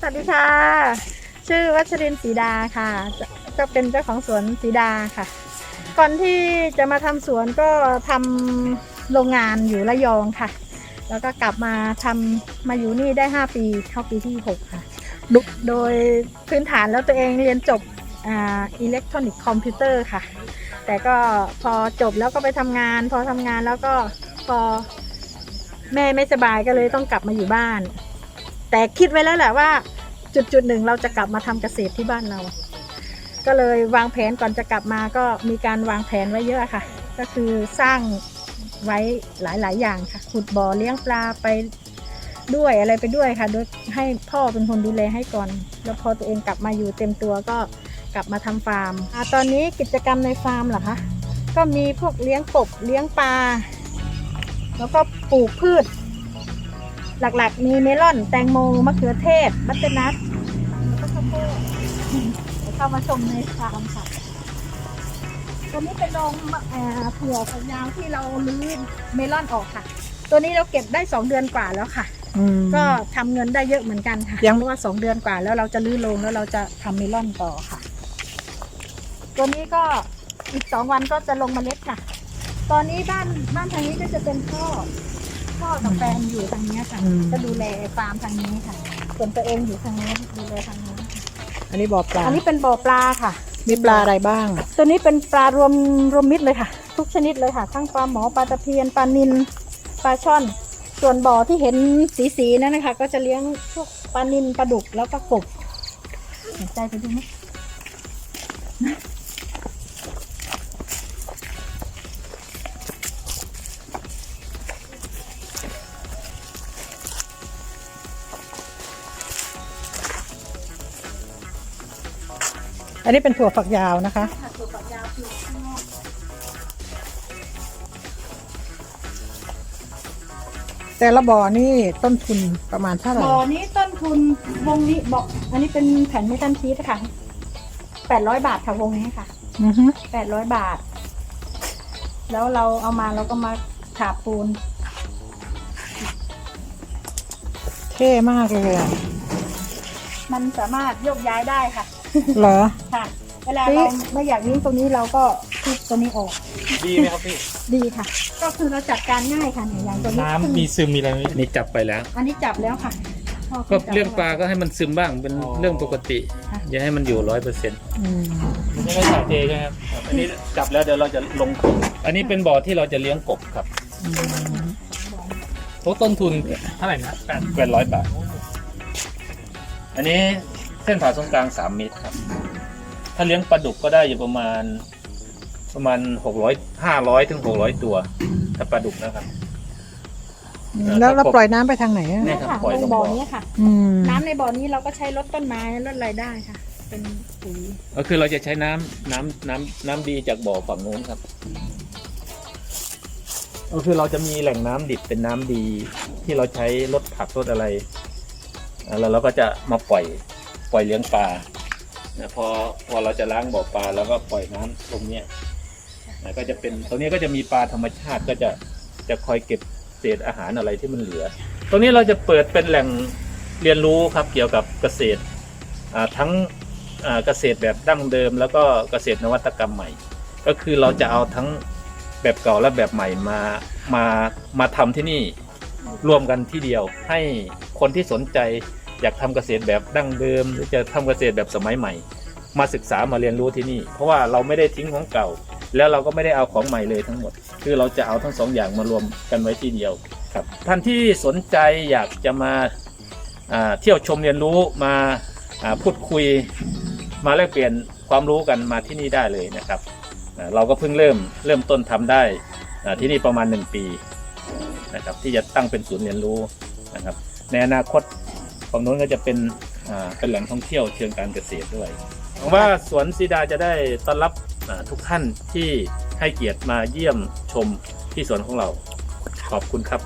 สวัสดีค่ะ ชื่อวัชรินทร์ศรีดาค่ะจะก็เป็นเจ้าของสวนศรีดาค่ะ ก่อนที่จะมาทำสวนก็ทำโรงงานอยู่ระยองค่ะ แล้วก็กลับมาทำมาอยู่นี่ได้ 5 ปีเข้าปีที่ 6 ค่ะ โดยพื้นฐานแล้วตัวเองเรียนจบอิเล็กทรอนิกส์คอมพิวเตอร์ค่ะ แต่ก็พอจบแล้วก็ไปทำงาน พอทำงานแล้วก็พอแม่ไม่สบายก็เลยต้องกลับมาอยู่บ้าน แต่คิดไว้แล้วแหละว่า จุดจุดหนึ่งเราจะกลับมาทำเกษตรที่บ้านเรา ก็เลยวางแผนก่อนจะกลับมาก็มีการวางแผนไว้เยอะค่ะ ก็คือสร้างไว้หลาย ๆ อย่างค่ะ ขุดบ่อเลี้ยงปลาไปด้วยอะไรไปด้วยค่ะ โดยให้พ่อเป็นคนดูแลให้ก่อน แล้วพอตัวเองกลับมาอยู่เต็มตัวก็กลับมาทำฟาร์มอตอนนี้กิจกรรมในฟาร์มเหรอคะ ก็มีพวกเลี้ยงกบเลี้ยงปลา แล้วก็ปลูกพืช หลักๆ มีเมลอน แตงโม มะเขือเทศบัตเตอร์นัทแล้วก็ข้าวโพดเดี๋ยวเข้ามาชมในฟาร์มค่ะตัวนี้เป็นโรงมะเอ่อเผือกฝักยาวที่เราลื้อเมลอนออกค่ะ ตัวนี้เราเก็บได้สองเดือนกว่าแล้วค่ะ อืม ก็ทำเงินได้เยอะเหมือนกันค่ะยัง เพราะว่าสองเดือนกว่าแล้วเราจะลื้อลงแล้วเราจะทำเมลอนต่อค่ะ ตัวนี้ก็อีกสองวันก็จะลงเมล็ดค่ะ ตอนนี้บ้านบ้านทางนี้ก็จะเป็นพ่อ พ่อกับแฟนอยู่ทางนี้ค่ะ อืม จะดูแลฟาร์มทางนี้ค่ะ ส่วนตัวเองอยู่ทางนี้ดูแลทางนี้ค่ะอันนี้บ่อปลาอันนี้เป็นบ่อปลาค่ะ มีปลาอะไรบ้าง ตัวนี้เป็นปลารวมรวมมิตรเลยค่ะ ทุกชนิดเลยค่ะ ทั้งปลาหมอปลาตะเพียนปลานิลปลาช่อน ส่วนบ่อที่เห็นสีสีๆนั่นนะคะ ก็จะเลี้ยงพวกปลานิลปลาดุกแล้วก็กบสนใจไปดูไหม อันนี้เป็นถั่วฝักยาวนะคะค่ะตัวฝักยาวคือข้างนอกแต่ละบ่อนี่ต้นทุนประมาณเท่าไหร่บ่อนี้ต้นทุนวงนี้บอกอันนี้เป็นแผ่นเมทัลชีสค่ะแปดร้อยบาทค่ะวงนี้ค่ะอือฮึแปดร้อยบาท แล้วเราเอามาเราก็มาฉาบปูน เท่มากเลยอะมันสามารถโยกย้ายได้ค่ะ เหรอ ค่ะ เวลาเราไม่อยากวิ่งตรงนี้เราก็ทุบตัวนี้ออก ดีไหมครับพี่ดีค่ะ ก็คือเราจัดการง่ายค่ะเนี่ยอย่างตัวนี้น้ำมีซึมมีอะไรไหม อันนี้จับไปแล้ว อันนี้จับแล้วค่ะพ่อก็จับเรื่องปลาก็ให้มันซึมบ้างเป็นอ๋อ เรื่องปกติค่ะอย่าให้มันอยู่ร้อยเปอร์เซ็นต์อืมไม่ใช่สายเทใช่ไหมครับอันนี้จับแล้วเดี๋ยวเราจะลงกบอันนี้เป็นบ่อที่เราจะเลี้ยงกบครับอืมโอ้ต้นทุนเท่าไหร่นะแปดแปดร้อยบาท อันนี้เส้นผ่าศูนย์กลางสามเมตรครับ ถ้าเลี้ยงปลาดุกก็ได้อยู่ประมาณประมาณหกร้อยห้าร้อยถึงหกร้อยตัว ถ้าปลาดุกนะครับ แล้วเราปล่อยน้ำไปทางไหนอะเนี่เนี่ยยครับค่ะปล่อยในลงบ่บ่ออนี้ค่ะ อืมน้ำในบ่อนี้เราก็ใช้ลดต้นไม้ลดอะไรได้ค่ะ เป็นปุ๋ยก็คือเราจะใช้น้ำน้ำน้ำน้ำดีจากบ่อฝั่งนู้นครับ ก็คือเราจะมีแหล่งน้ำดิบเป็นน้ำดีที่เราใช้ลดผักลดอะไรอ่าแล้วเราก็จะมาปล่อย ปล่อยเลี้ยงปลานะพอพอเราจะล้างบ่อปลาแล้วก็ปล่อยน้ำตรงเนี้ยนะก็จะเป็นตรงนี้ก็จะมีปลาธรรมชาติก็จะจะคอยเก็บเศษอาหารอะไรที่มันเหลือ ตรงนี้เราจะเปิดเป็นแหล่งเรียนรู้ครับเกี่ยวกับเกษตรทั้งเกษตรแบบดั้งเดิม แล้วก็เกษตรนวัตกรรมใหม่ ก็คือเราจะเอาทั้งแบบเก่าและแบบใหม่มามามาทำที่นี่รวมกันที่เดียวให้คนที่สนใจ อยากทำเกษตรแบบดั้งเดิม หรือจะทำเกษตรแบบสมัยใหม่ มาศึกษามาเรียนรู้ที่นี่ เพราะว่าเราไม่ได้ทิ้งของเก่า แล้วเราก็ไม่ได้เอาของใหม่เลยทั้งหมด คือเราจะเอาทั้งสองอย่างมารวมกันไว้ที่เดียวครับท่านที่สนใจอยากจะมาอ่าเที่ยวชมเรียนรู้มาอ่าพูดคุยมาแลกเปลี่ยนความรู้กันมาที่นี่ได้เลยนะครับเราก็เพิ่งเริ่มเริ่มต้นทำได้ที่นี่ประมาณ 1 ปีนะครับที่จะตั้งเป็นศูนย์เรียนรู้นะครับในอนาคต ฝั่งโน้นก็จะเป็นอ่าเป็นแหล่งท่องเที่ยวเชิงการเกษตรด้วยหวังว่าสวนซีดาจะได้ต้อนรับอ่าทุกท่านที่ให้เกียรติมาเยี่ยมชมที่สวนของเรา ขอบคุณครับ